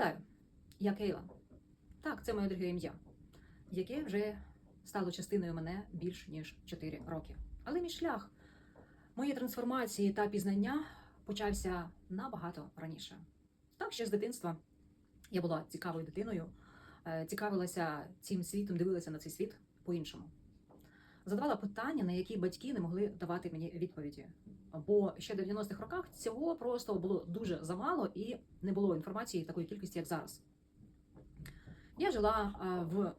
Вітаю! Я Кейла. Так, це моє друге ім'я, яке вже стало частиною мене більш ніж 4 роки. Але мій шлях моєї трансформації та пізнання почався набагато раніше. Так, ще з дитинства я була цікавою дитиною, е, цікавилася цим світом, дивилася на цей світ по-іншому. Задавала питання, на які батьки не могли давати мені відповіді. Бо ще в 90-х роках цього просто було дуже замало і не було інформації такої кількості, як зараз. Я жила в,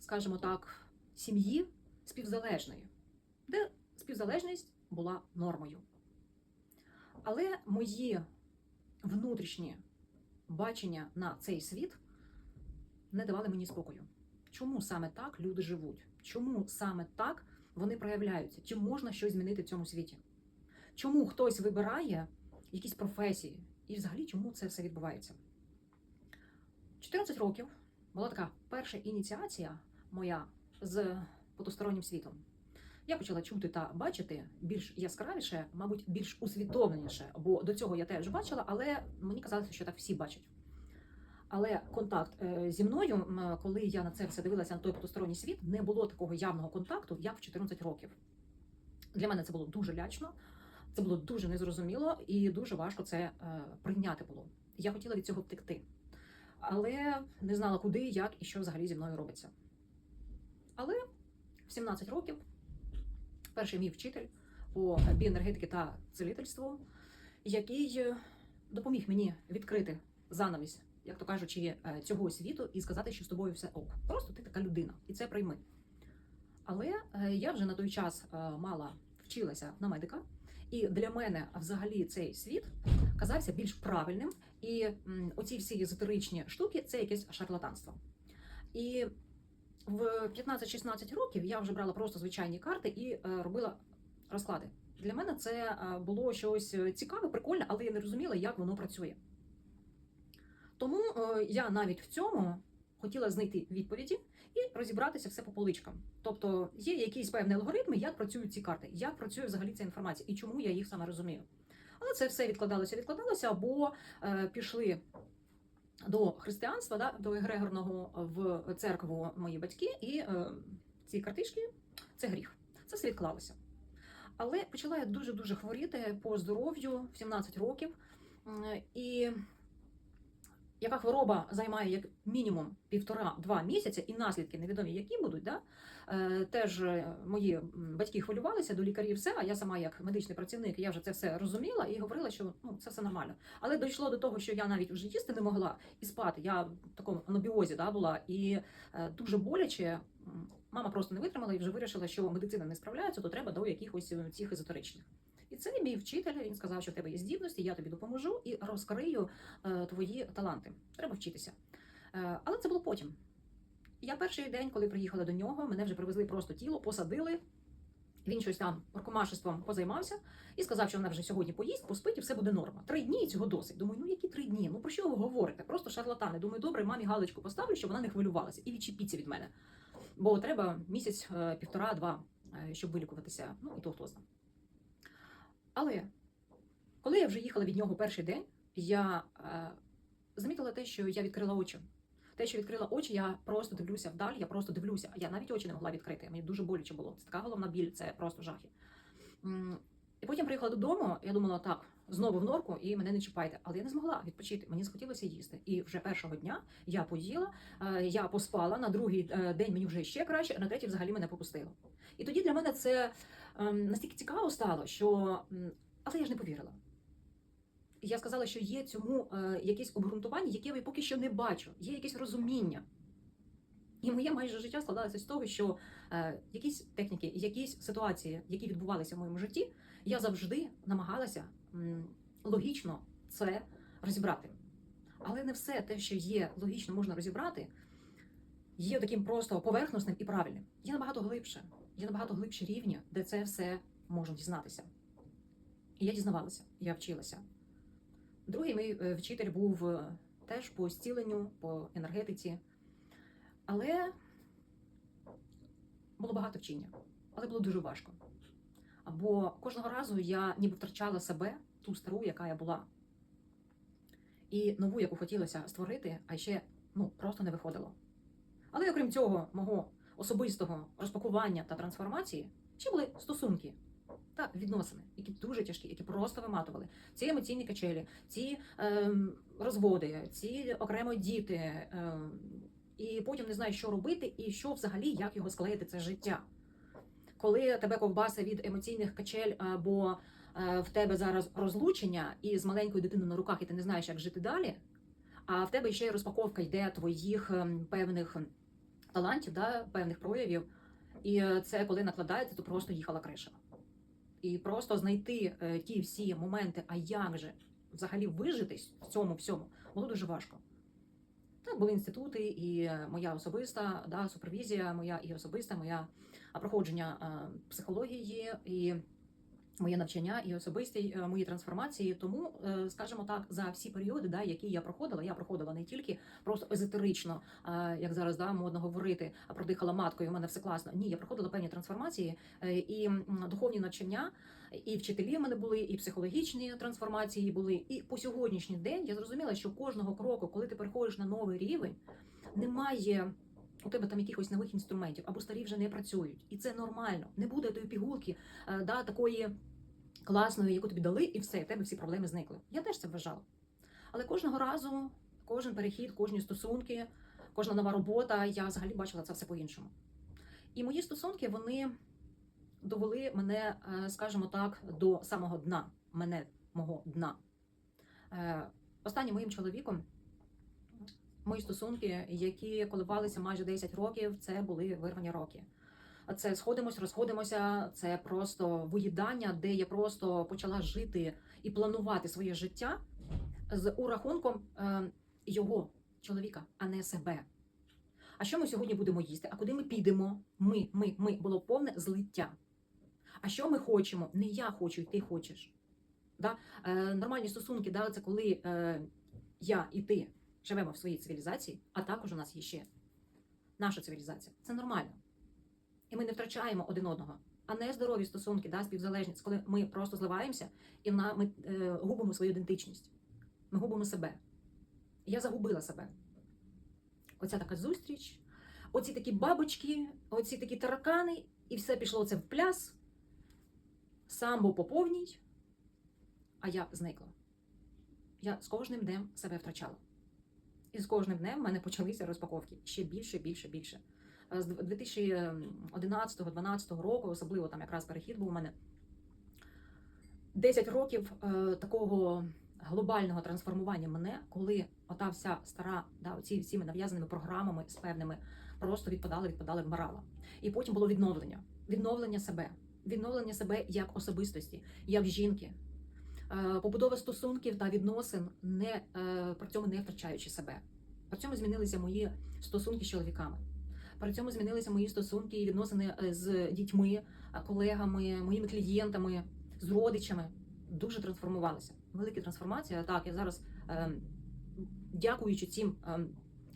скажімо так, сім'ї співзалежної, де співзалежність була нормою. Але мої внутрішні бачення на цей світ не давали мені спокою. Чому саме так люди живуть? Чому саме так вони проявляються? Чи можна щось змінити в цьому світі? Чому хтось вибирає якісь професії? І взагалі чому це все відбувається? 14 років була така перша ініціація моя з потустороннім світом. Я почала чути та бачити більш яскравіше, мабуть, більш усвідомленіше, бо до цього я теж бачила, але мені казалося, що так всі бачать. Але контакт е, зі мною, коли я на це все дивилася на той потусторонній світ, не було такого явного контакту, як в 14 років. Для мене це було дуже лячно, це було дуже незрозуміло і дуже важко це е, прийняти було. Я хотіла від цього втекти, але не знала, куди, як і що взагалі зі мною робиться. Але в 17 років перший мій вчитель по біоенергетики та цілительству, який е, допоміг мені відкрити занавіс, як то кажучи, е, цього світу і сказати, що з тобою все ок. Просто ти така людина, і це прийми. Але е, я вже на той час е, мала вчилася на медика, і для мене взагалі цей світ казався більш правильним. І оці всі езотеричні штуки це якесь шарлатанство. І в 15-16 років я вже брала просто звичайні карти і робила розклади. Для мене це було щось цікаве, прикольне, але я не розуміла, як воно працює. Тому е, я навіть в цьому хотіла знайти відповіді і розібратися все по поличкам. Тобто є якісь певні алгоритми, як працюють ці карти, як працює взагалі ця інформація і чому я їх саме розумію. Але це все відкладалося, відкладалося, або е, пішли до християнства, да, до егрегорного в церкву мої батьки, і е, ці картишки це гріх. Це все відклалося. Але почала я дуже-дуже хворіти по здоров'ю в 17 років. І яка хвороба займає як мінімум півтора-два місяці, і наслідки невідомі, які будуть, да? е, теж е, мої батьки хвилювалися до лікарів, все, а я сама, як медичний працівник, я вже це все розуміла і говорила, що ну, це все нормально. Але дійшло до того, що я навіть вже їсти не могла і спати. Я в такому анабіозі да, була, і е, дуже боляче. Мама просто не витримала і вже вирішила, що медицина не справляється, то треба до якихось цих езотеричних. І це мій вчитель. Він сказав, що в тебе є здібності, я тобі допоможу і розкрию е, твої таланти. Треба вчитися. Е, але це було потім. Я перший день, коли приїхала до нього, мене вже привезли просто тіло, посадили. Він щось там оркомашеством позаймався і сказав, що вона вже сьогодні поїсть, поспить і все буде норма. Три дні і цього досить. Думаю, ну які три дні? Ну про що ви говорите? Просто шарлатани. Думаю, добре, мамі галочку поставлю, щоб вона не хвилювалася і відчепіться від мене. Бо треба місяць, е, півтора-два, щоб вилікуватися. Ну і то хто знає. Але коли я вже їхала від нього перший день, я е, замітила те, що я відкрила очі. Те, що відкрила очі, я просто дивлюся вдаль, я просто дивлюся. Я навіть очі не могла відкрити. Мені дуже боляче було. Це така головна біль, це просто жахи. І потім приїхала додому, я думала, так, знову в норку, і мене не чіпайте. Але я не змогла відпочити. Мені захотілося їсти. І вже першого дня я поїла, е, я поспала. На другий е, день мені вже ще краще, а на третій взагалі мене попустило. І тоді для мене це настільки цікаво стало, що але я ж не повірила. Я сказала, що є цьому е, якесь обґрунтування, яке я поки що не бачу, є якесь розуміння. І моє майже життя складалося з того, що е, якісь техніки, якісь ситуації, які відбувалися в моєму житті, я завжди намагалася м, логічно це розібрати. Але не все те, що є логічно, можна розібрати, є таким просто поверхносним і правильним. Є набагато глибше, є набагато глибші рівні, де це все можна дізнатися. І я дізнавалася, я вчилася. Другий мій е, вчитель був е, теж по зціленню, по енергетиці. Але було багато вчення, але було дуже важко. Бо кожного разу я ніби втрачала себе, ту стару, яка я була. і нову, яку хотілося створити, а ще ну просто не виходило. Але окрім цього, мого особистого розпакування та трансформації, ще були стосунки та відносини, які дуже тяжкі, які просто виматували. Ці емоційні качелі, ці ем, розводи, ці окремо діти. Ем, і потім не знаєш, що робити, і що взагалі, як його склеїти це життя. Коли тебе ковбаса від емоційних качель, або е, в тебе зараз розлучення і з маленькою дитиною на руках, і ти не знаєш, як жити далі. А в тебе ще й розпаковка йде твоїх ем, певних талантів, да, певних проявів. І е, це коли накладається, то просто їхала криша. І просто знайти е, ті всі моменти, а як же взагалі вижитись в цьому всьому, було дуже важко. Так, були інститути, і е, моя особиста да, супервізія, моя і особиста, моя проходження психології і моє навчання, і особисті е, мої трансформації. Тому, е, скажімо так, за всі періоди, да, які я проходила, я проходила не тільки просто езотерично, як зараз да, модно говорити, а продихала маткою, у мене все класно. Ні, я проходила певні трансформації е, і духовні навчання. І вчителі в мене були, і психологічні трансформації були. І по сьогоднішній день я зрозуміла, що кожного кроку, коли ти переходиш на новий рівень, немає у тебе там якихось нових інструментів, або старі вже не працюють. І це нормально. Не буде тої пігулки, е, да, такої класної, яку тобі дали, і все, в тебе всі проблеми зникли. Я теж це вважала. Але кожного разу, кожен перехід, кожні стосунки, кожна нова робота, я взагалі бачила це все по-іншому. І мої стосунки, вони довели мене, е, скажімо так, до самого дна, мене, мого дна. Е, Останнім моїм чоловіком мої стосунки, які коливалися майже 10 років, це були вирвані роки. Це сходимось, розходимося, це просто виїдання, де я просто почала жити і планувати своє життя з урахунком е, його чоловіка, а не себе. А що ми сьогодні будемо їсти? А куди ми підемо? Ми, ми, ми було повне злиття. А що ми хочемо? Не я хочу, і ти хочеш. Да? Е, нормальні стосунки, да, це коли е, я і ти живемо в своїй цивілізації, а також у нас є ще наша цивілізація. Це нормально. І ми не втрачаємо один одного. А не здорові стосунки, да, співзалежність, коли ми просто зливаємося і ми е, губимо свою ідентичність. Ми губимо себе. Я загубила себе. Оця така зустріч, оці такі бабочки, оці такі таракани, і все пішло це в пляс. Самбо поповній, а я зникла. Я з кожним днем себе втрачала. І з кожним днем в мене почалися розпаковки ще більше, більше, більше. З 2011-2012 року, особливо там якраз перехід був у мене 10 років е, такого глобального трансформування мене, коли ота вся стара, да, оці всіми нав'язаними програмами з певними просто відпадали, відпадали, вмирала. І потім було відновлення, відновлення себе, відновлення себе як особистості, як жінки. Е, Побудова стосунків та відносин, не е, при цьому не втрачаючи себе. При цьому змінилися мої стосунки з чоловіками. При цьому змінилися мої стосунки і відносини е, з дітьми, колегами, моїми клієнтами, з родичами. Дуже трансформувалися. Велика трансформація. Так, я зараз, дякуючи цим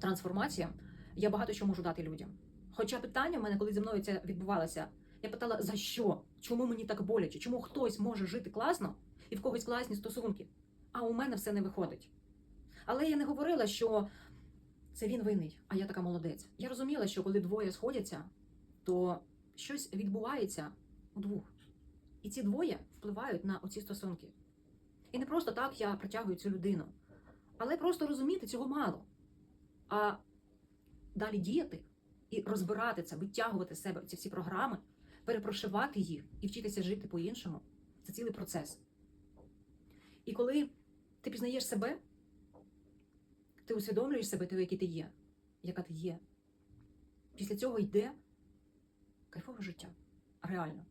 трансформаціям, я багато що можу дати людям. Хоча питання в мене, коли зі мною це відбувалося, я питала, за що? Чому мені так боляче? Чому хтось може жити класно і в когось класні стосунки, а у мене все не виходить. Але я не говорила, що це він винний, а я така молодець. Я розуміла, що коли двоє сходяться, то щось відбувається у двох. І ці двоє впливають на оці стосунки. І не просто так я притягую цю людину, але просто розуміти цього мало. А далі діяти і розбирати це, витягувати з себе ці всі програми, перепрошивати їх і вчитися жити по-іншому це цілий процес. І коли ти пізнаєш себе, ти усвідомлюєш себе, той, який ти є, яка ти є. Після цього йде кайфове життя. Реально.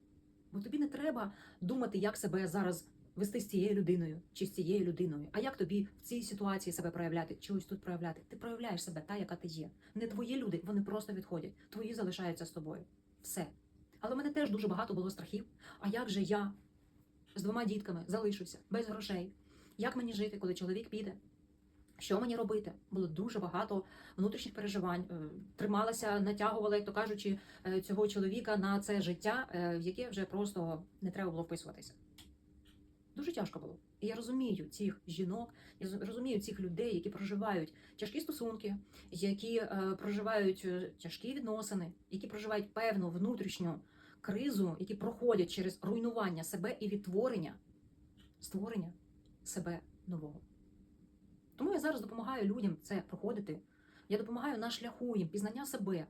Бо тобі не треба думати, як себе зараз вести з цією людиною чи з цією людиною. А як тобі в цій ситуації себе проявляти, чи ось тут проявляти? Ти проявляєш себе та, яка ти є. Не твої люди, вони просто відходять. Твої залишаються з тобою. Все. Але в мене теж дуже багато було страхів. А як же я з двома дітками залишуся без грошей? Як мені жити, коли чоловік піде? Що мені робити? Було дуже багато внутрішніх переживань. Е, Трималася, натягувала, як то кажучи, е, цього чоловіка на це життя, е, в яке вже просто не треба було вписуватися. Дуже тяжко було. І я розумію цих жінок, я розумію цих людей, які проживають тяжкі стосунки, які проживають тяжкі відносини, які проживають певну внутрішню кризу, які проходять через руйнування себе і відтворення, створення себе нового. Тому я зараз допомагаю людям це проходити. Я допомагаю на шляху їм пізнання себе,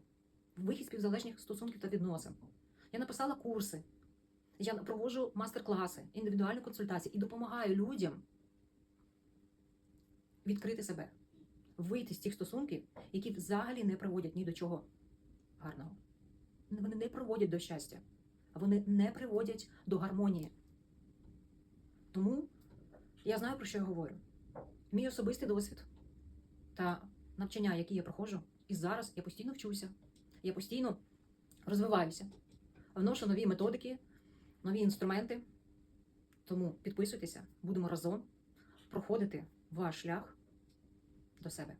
вихід співзалежних стосунків та відносин. Я написала курси, я проводжу мастер-класи, індивідуальні консультації і допомагаю людям відкрити себе, вийти з тих стосунків, які взагалі не приводять ні до чого гарного. Вони не приводять до щастя, вони не приводять до гармонії. Тому я знаю, про що я говорю. Мій особистий досвід та навчання, які я проходжу, і зараз я постійно вчуся, я постійно розвиваюся, вношу нові методики, нові інструменти. Тому підписуйтеся, будемо разом проходити ваш шлях до себе.